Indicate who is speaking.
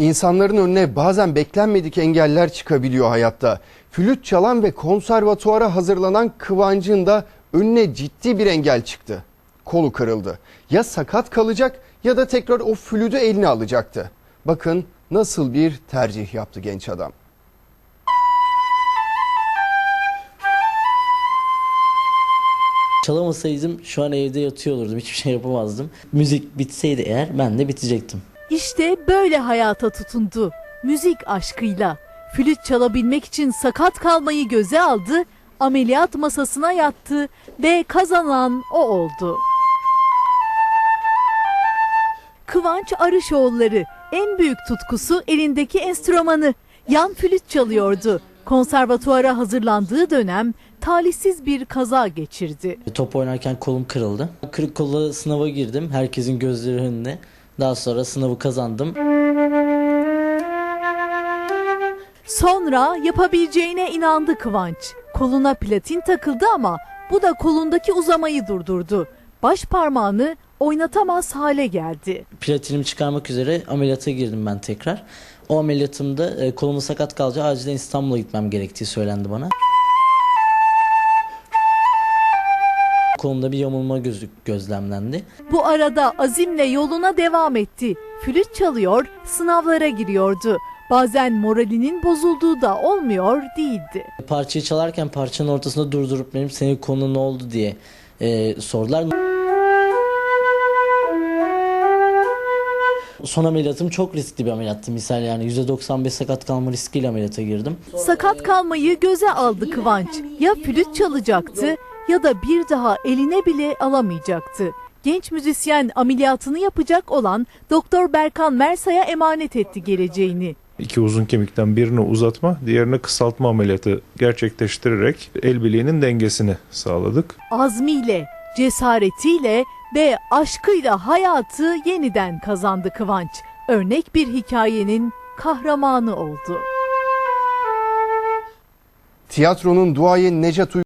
Speaker 1: İnsanların önüne bazen beklenmedik engeller çıkabiliyor hayatta. Flüt çalan ve konservatuara hazırlanan Kıvanç'ın da önüne ciddi bir engel çıktı. Kolu kırıldı. Ya sakat kalacak ya da tekrar o flütü eline alacaktı. Bakın nasıl bir tercih yaptı genç adam.
Speaker 2: Çalamasaydım şu an evde yatıyor olurdum. Hiçbir şey yapamazdım. Müzik bitseydi eğer ben de bitecektim.
Speaker 3: İşte böyle hayata tutundu. Müzik aşkıyla. Flüt çalabilmek için sakat kalmayı göze aldı, ameliyat masasına yattı ve kazanan o oldu. Kıvanç Arışoğulları en büyük tutkusu elindeki enstrümanı. Yan flüt çalıyordu. Konservatuara hazırlandığı dönem talihsiz bir kaza geçirdi.
Speaker 2: Top oynarken kolum kırıldı. Kırık kolla sınava girdim. Herkesin gözleri önünde. Daha sonra sınavı kazandım.
Speaker 3: Sonra yapabileceğine inandı Kıvanç. Koluna platin takıldı ama bu da kolundaki uzamayı durdurdu. Baş parmağını oynatamaz hale geldi.
Speaker 2: Platinimi çıkarmak üzere ameliyata girdim ben tekrar. O ameliyatımda e, kolumu sakat kalınca acilen İstanbul'a gitmem gerektiği söylendi bana. Kolumda bir yamulma gözük gözlemlendi.
Speaker 3: Bu arada azimle yoluna devam etti. Flüt çalıyor, sınavlara giriyordu. Bazen moralinin bozulduğu da olmuyor değildi.
Speaker 2: Parçayı çalarken parçanın ortasında durdurup benim senin konun ne oldu diye e, sordular. Son ameliyatım çok riskli bir ameliyattı misal yani %95 sakat kalma riskiyle ameliyata girdim.
Speaker 3: Sakat kalmayı göze aldı Kıvanç. Ya flüt çalacaktı ya da bir daha eline bile alamayacaktı. Genç müzisyen ameliyatını yapacak olan Doktor Berkan Mersa'ya emanet etti geleceğini.
Speaker 4: İki uzun kemikten birini uzatma, diğerini kısaltma ameliyatı gerçekleştirerek el bileğinin dengesini sağladık.
Speaker 3: Azmiyle, cesaretiyle ve aşkıyla hayatı yeniden kazandı Kıvanç. Örnek bir hikayenin kahramanı oldu.
Speaker 1: Tiyatronun duayeni Necat Uy-